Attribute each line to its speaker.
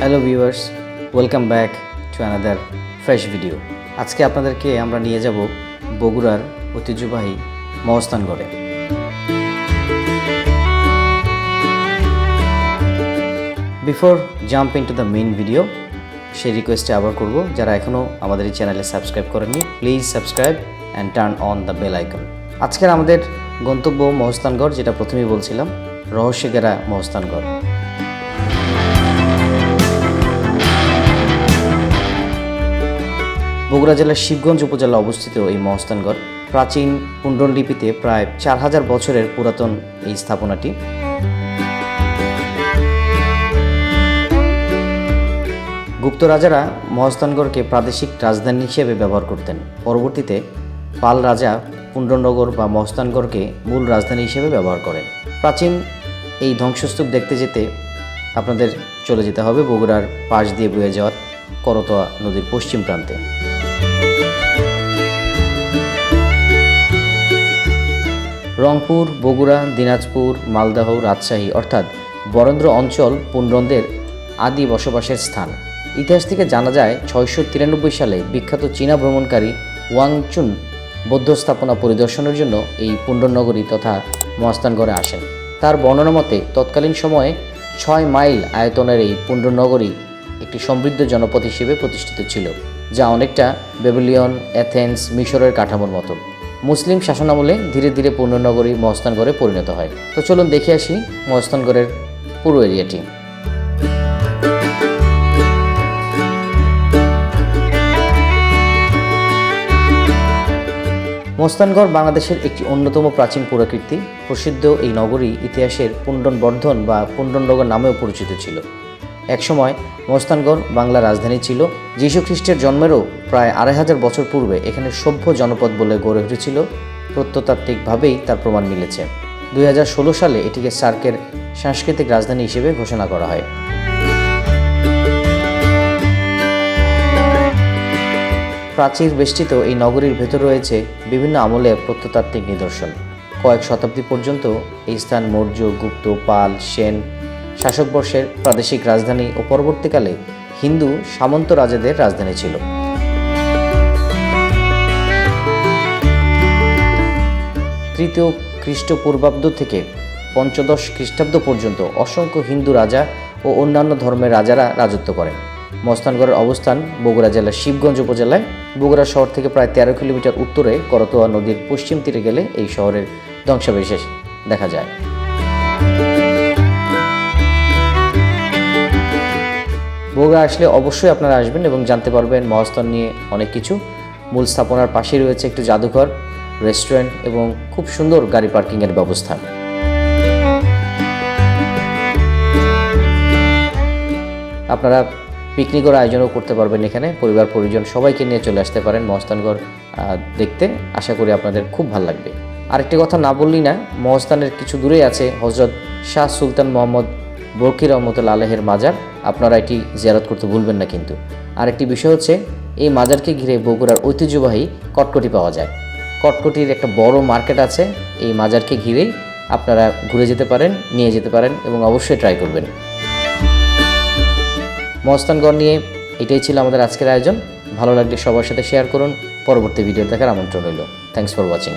Speaker 1: Viewers welcome back to another fresh video আজকে আপনাদেরকে আমরা নিয়ে যাব বগুড়ার ঐতিহ্যবাহী মহস্থানগড়ে before jump into the main video video সেই রিকোয়েস্টে আবার করব, যারা এখনও আমাদের এই চ্যানেলে সাবস্ক্রাইব করেননি please subscribe and turn on the bell icon আজকের আমাদের গন্তব্য মহস্থানগড় যেটা প্রথমেই বলছিলাম রহস্যে ঘেরা মহস্থানগড় বগুড়া জেলার শিবগঞ্জ উপজেলা অবস্থিত এই মহস্থানগড়, প্রাচীন পুণ্ডলিপিতে প্রায় চার হাজার বছরের পুরাতন এই স্থাপনাটি। গুপ্ত রাজারা মহস্থানগড়কে প্রাদেশিক রাজধানী হিসেবে ব্যবহার করতেন। পরবর্তীতে পাল রাজা পুণ্ডনগর বা মহস্থানগড়কে মূল রাজধানী হিসেবে ব্যবহার করেন। প্রাচীন এই ধ্বংসস্তূপ দেখতে যেতে আপনাদের চলে যেতে হবে বগুড়ার পাশ দিয়ে বয়ে যাওয়ার করতোয়া নদীর পশ্চিম প্রান্তে। রংপুর, বগুড়া, দিনাজপুর, মালদহ, রাজশাহী অর্থাৎ বরেন্দ্র অঞ্চল পুণ্ড্রদের আদি বসবাসের স্থান। ইতিহাস থেকে জানা যায়, ছয়শো তিরানব্বই সালে বিখ্যাত চীনা ভ্রমণকারী ওয়াংচুন বৌদ্ধ স্থাপনা পরিদর্শনের জন্য এই পুণ্ডনগরী তথা মহাস্থানগড়ে আসেন। তার বর্ণনা মতে, তৎকালীন সময়ে ছয় মাইল আয়তনের এই পুণ্ডনগরী একটি সমৃদ্ধ জনপদ হিসেবে প্রতিষ্ঠিত ছিল, যা অনেকটা বেবিলিয়ন অ্যাথেন্স মিশরের কাঠামোর মতো। মুসলিম শাসনামলে ধীরে ধীরে পূর্ণনগরী মহস্থানগড়ে পরিণত হয়। তো চলুন দেখে আসি মহস্থানগড়ের পুরো এরিয়াটি। মস্তানগড় বাংলাদেশের একটি অন্যতম প্রাচীন পুরাকীর্তি। প্রসিদ্ধ এই নগরী ইতিহাসের পুণ্ডন বর্ধন বা পুণ্ডনগর নামেও পরিচিত ছিল। একসময় মস্তানগড় বাংলা রাজধানী ছিল। যীশু খ্রিস্টের জন্মেরও প্রায় আড়াই হাজার বছর পূর্বে এখানে সভ্য জনপদ বলে গড়ে উঠেছিল। প্রত্নতাত্ত্বিকভাবেই তার প্রমাণ মিলেছে। দুই সালে এটিকে সার্কের সাংস্কৃতিক রাজধানী হিসেবে ঘোষণা করা হয়। প্রাচীর বেষ্টিত এই নগরীর ভেতর রয়েছে বিভিন্ন আমলের প্রত্নতাত্ত্বিক নিদর্শন। কয়েক শতাব্দী পর্যন্ত এই স্থান মৌর্য, গুপ্ত, পাল, সেন শাসকবর্ষের প্রাদেশিক রাজধানী ও পরবর্তীকালে হিন্দু সামন্ত রাজাদের রাজধানী ছিল। তৃতীয় খ্রিস্টপূর্বাব্দ থেকে পঞ্চদশ খ্রিস্টাব্দ পর্যন্ত অসংখ্য হিন্দু রাজা ও অন্যান্য ধর্মের রাজারা রাজত্ব করেন। মস্তানগড়ের অবস্থান বগুড়া জেলার শিবগঞ্জ উপজেলায়। বগুড়া শহর থেকে প্রায় তেরো কিলোমিটার উত্তরে করতোয়া নদীর পশ্চিম তীরে গেলে এই শহরের ধ্বংসাবশেষ দেখা যায়। বগুড়া আসলে অবশ্যই আপনারা আসবেন এবং জানতে পারবেন মহাস্থান নিয়ে অনেক কিছু। মূল স্থাপনার পাশেই রয়েছে একটি জাদুঘর, রেস্টুরেন্ট এবং খুব সুন্দর গাড়ি পার্কিংয়ের ব্যবস্থা। আপনারা পিকনিকের আয়োজনও করতে পারবেন এখানে। পরিবার, পরিজন সবাইকে নিয়ে চলে আসতে পারেন মহস্তানগড় দেখতে। আশা করি আপনাদের খুব ভালো লাগবে। আরেকটি কথা না বললেই না মহস্তানের কিছু দূরে আছে হজরত শাহ সুলতান মোহাম্মদ বরকির রহমতুল আলহের মাজার, আপনারা এটি জিয়ারত করতে ভুলবেন না কিন্তু। আরেকটি বিষয় হচ্ছে, এই মাজারকে ঘিরে বগুড়ার ঐতিহ্যবাহী কটকটি পাওয়া যায়। কটকটির একটা বড় মার্কেট আছে, এই মাজারকে ঘিরেই আপনারা ঘুরে যেতে পারেন, নিয়ে যেতে পারেন এবং অবশ্যই ট্রাই করবেন। মহস্তানগড় নিয়ে এটাই ছিল আমাদের আজকের আয়োজন। ভালো লাগলে সবার সাথে শেয়ার করুন। পরবর্তী ভিডিও দেখার আমন্ত্রণ রইল। Thanks for watching